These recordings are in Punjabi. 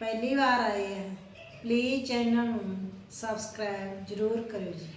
ਪਹਿਲੀ ਵਾਰ ਆਏ ਆ। ਪਲੀਜ਼ ਚੈਨਲ ਨੂੰ ਸਬਸਕ੍ਰਾਈਬ ਜ਼ਰੂਰ ਕਰਿਓ ਜੀ।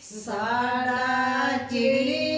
ਸਾਡਾ ਚਿੜੀਆਂ